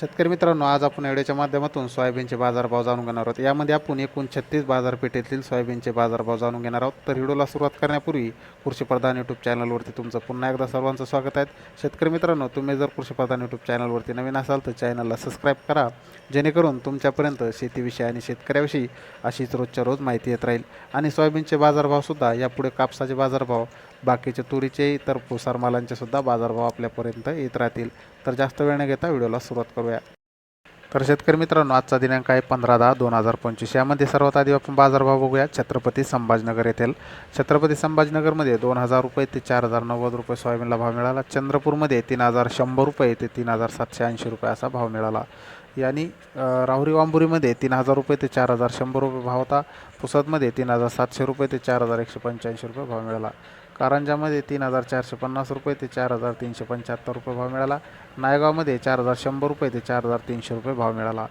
शेतकरी मित्रांनो आज आपण व्हिडिओच्या माध्यमातून सोयाबीनचे बाजारभाव जाणून घेणार आहोत. यामध्ये आपण एकूण छत्तीस बाजारपेठेतील सोयाबीनचे बाजारभाव जाणून घेणार आहोत. तर व्हिडिओला सुरुवात करण्यापूर्वी कृषीप्रधान यूट्यूब चॅनलवरती तुमचं पुन्हा एकदा सर्वांचं स्वागत आहे. शेतकरी मित्रांनो तुम्ही जर कृषीप्रधान यूट्यूब चॅनलवरती नवीन असाल तर चॅनलला सबस्क्राईब करा. जेणेकरून तुमच्यापर्यंत शेतीविषयी आणि शेतकऱ्याविषयी अशीच रोजच्या रोज माहिती येत राहील. आणि सोयाबीनचे बाजारभावसुद्धा यापुढे कापसाचे बाजारभाव बाकीचे तुरीचे तर पुसार मालांचे सुद्धा बाजारभाव आपल्यापर्यंत येत राहतील. तर जास्त वेळ न घेता व्हिडिओला सुरुवात करूया. तर शेतकरी मित्रांनो आजचा दिनांक आहे पंधरा दहा दोन हजार पंचवीस. यामध्ये सर्वात आधी आपण बाजारभाव बघूया. छत्रपती संभाजीनगर येथील. छत्रपती संभाजीनगरमध्ये दोन हजार रुपये ते चार हजार नव्वद रुपये सोयाबीनला भाव मिळाला. चंद्रपूरमध्ये तीन हजार शंभर रुपये ते तीन हजार सातशे ऐंशी रुपये असा भाव मिळाला. यांनी राहुरी वांबुरीमध्ये तीन हजार रुपये ते चार हजार शंभर रुपये भाव होता. पुसदमध्ये तीन हजार सातशे रुपये ते चार हजार एकशे पंच्याऐंशी रुपये भाव मिळाला. कारंजामध्ये तीन हजार चारशे पन्नास रुपये ते चार हजार तीनशे पंच्याहत्तर रुपये भाव मिळाला. नायगावमध्ये चार हजार शंभर रुपये ते चार हजार तीनशे रुपये भाव मिळाला.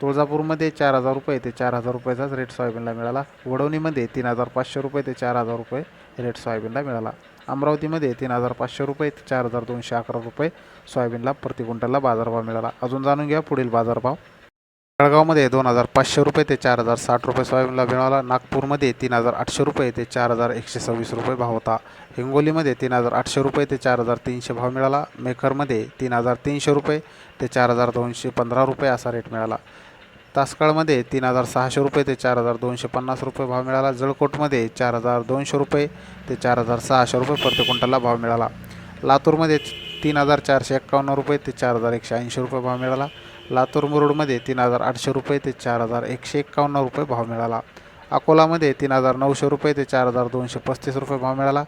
तुळजापूरमध्ये चार हजार रुपये ते चार हजार रुपयाचाच रेट सोयाबीनला मिळाला. वडवणीमध्ये तीन हजार पाचशे रुपये ते चार हजार रुपये रेट सोयाबीनला मिळाला. अमरावतीमध्ये तीन हजार पाचशे रुपये ते चार हजार दोनशे अकरा रुपये सोयाबीनला प्रति क्विंटलला बाजारभाव मिळाला. अजून जाणून घ्या पुढील बाजारभाव. जळगावमध्ये दोन हजार पाचशे रुपये ते चार हजार साठ रुपये सोयाबीनला मिळाला नागपूरमध्ये तीन हजार आठशे रुपये ते चार हजार एकशे सव्वीस रुपये भाव होता. हिंगोलीमध्ये तीन हजार आठशे रुपये ते चार हजार तीनशे भाव मिळाला. मेखरमध्ये तीन हजार तीनशे रुपये ते चार हजार दोनशे पंधरा रुपये असा रेट मिळाला. तासकाळमध्ये तीन हजार सहाशे रुपये ते चार हजार दोनशे पन्नास रुपये भाव मिळाला. जळकोटमध्ये चार हजार दोनशे रुपये ते चार हजार सहाशे रुपये प्रति क्विंटलला भाव मिळाला. लातूरमध्ये तीन हजार चारशे एक्कावन्न रुपये ते चार हजार एकशे ऐंशी रुपये भाव मिळाला. लातूर मुरुडमध्ये तीन हजार आठशे रुपये ते चार हजार एकशे एक्कावन्न रुपये भाव मिळाला. अकोलामध्ये तीन हजार नऊशे रुपये ते चार हजार दोनशे पस्तीस रुपये भाव मिळाला.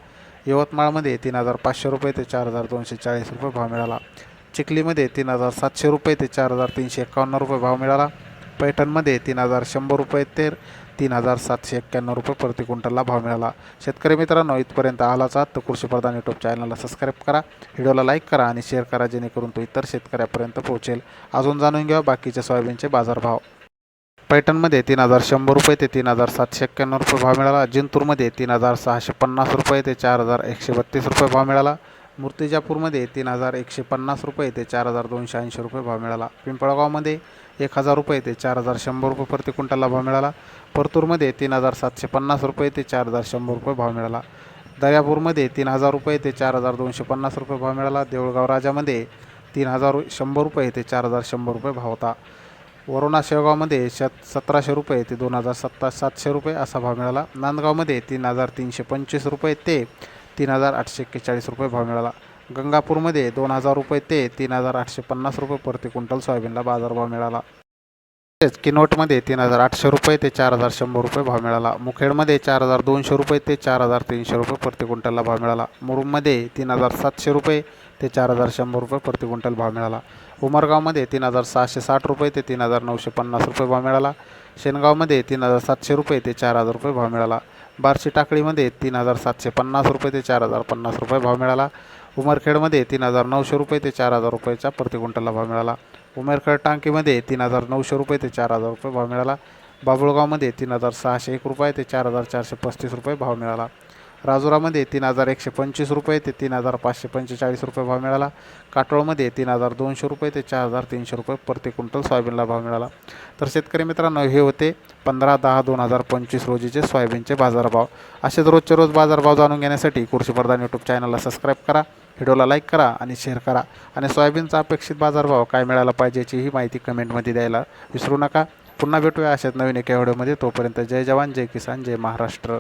यवतमाळमध्ये तीन हजार पाचशे रुपये ते चार हजार दोनशे चाळीस रुपये भाव मिळाला. चिखलीमध्ये तीन हजार सातशे रुपये ते चार हजार तीनशे एक्कावन्न रुपये भाव मिळाला. पैठणमध्ये तीन हजार शंभर रुपये ते तीन हजार सातशे एक्क्याण्णव रुपये प्रति क्विंटलला भाव मिळाला. शेतकरी मित्रांनो इथपर्यंत आलाच आहात तर कृषीप्रधान यूट्यूब चॅनलला सबस्क्राईब करा. व्हिडिओला लाईक करा आणि शेअर करा जेणेकरून तो इतर शेतकऱ्यापर्यंत पोहोचेल. अजून जाणून घ्या बाकीचे सोयाबीनचे बाजारभाव. पैठणमध्ये तीन हजार शंभर रुपये ते तीन हजार सातशे एक्क्याण्णव रुपये भाव मिळाला. जिंतूरमध्ये तीन हजार सहाशे पन्नास रुपये ते चार हजार एकशे बत्तीस रुपये भाव मिळाला. मूर्तिजापूरमध्ये तीन हजार एकशे पन्नास रुपये ते चार हजार दोनशे ऐंशी रुपये भाव मिळाला. पिंपळगावमध्ये एक हजार रुपये ते चार हजार शंभर रुपये प्रति क्विंटलला भाव मिळाला. परतूरमध्ये तीन हजार सातशे पन्नास रुपये ते चार हजार शंभर रुपये भाव मिळाला. दर्यापूरमध्ये तीन हजार रुपये ते चार हजार दोनशे पन्नास रुपये भाव मिळाला. देऊळगाव राजामध्ये तीन हजार शंभर रुपये ते चार हजार शंभर रुपये भाव होता. वरोणा शेवगावमध्ये शत सतराशे रुपये ते दोन हजार सत्ता सातशे रुपये असा भाव मिळाला. नांदगावमध्ये तीन हजार तीनशे पंचवीस रुपये ते तीन हजार आठशे एक्केचाळीस रुपये भाव मिळाला. गंगापूरमध्ये दोन हजार रुपये ते तीन हजार आठशे पन्नास रुपये प्रति क्विंटल सोयाबीनला बाजारभाव मिळाला. तसेच किनोटमध्ये तीन हजार आठशे रुपये ते चार हजार शंभर रुपये भाव मिळाला. मुखेडमध्ये चार हजार दोनशे रुपये ते चार हजार तीनशे रुपये प्रति क्विंटलला भाव मिळाला. मुरुममध्ये तीन हजार सातशे रुपये ते चार हजार शंभर रुपये प्रति क्विंटल भाव मिळाला. उमरगावमध्ये तीन हजार सहाशे साठ रुपये ते तीन हजार नऊशे पन्नास रुपये भाव मिळाला. शेनगावमध्ये तीन हजार सातशे रुपये ते चार हजार रुपये भाव मिळाला. बार्शी टाकळीमध्ये तीन हजार सातशे पन्नास रुपये ते चार हजार पन्नास रुपये भाव मिळाला. उमरखेडमध्ये तीन हजार नऊशे रुपये ते चार हजार रुपयाचा प्रति क्विंटलला भाव मिळाला. उमेरखेड टांकीमध्ये तीन हजार नऊशे रुपये ते चार हजार रुपये भाव मिळाला. बाबुळगावमध्ये तीन हजार सहाशे एक रुपये ते चार हजार चारशे पस्तीस रुपये भाव मिळाला. राजुरामध्ये तीन हजार एकशे पंचवीस रुपये ते तीन हजार पाचशे पंचेचाळीस रुपये भाव मिळाला. काटोळमध्ये तीन हजार दोनशे रुपये ते चार हजार तीनशे रुपये प्रति क्विंटल सोयाबीनला भाव मिळाला. तर शेतकरी मित्रांनो हे होते पंधरा दहा दोन हजार पंचवीस रोजीचे सोयाबीनचे बाजारभाव. असेच रोजचे रोज बाजारभाव जाणून घेण्यासाठी कृषीप्रधान यूट्यूब चॅनलला सबस्क्राईब करा व्हिडिओला लाईक करा आणि शेअर करा. आणि सोयाबीनचा अपेक्षित बाजारभाव काय मिळाला पाहिजे याची ही माहिती कमेंटमध्ये द्यायला विसरू नका. पुन्हा भेटूया अशाच नवीन एका व्हिडिओमध्ये तोपर्यंत जय जवान जय किसान जय महाराष्ट्र.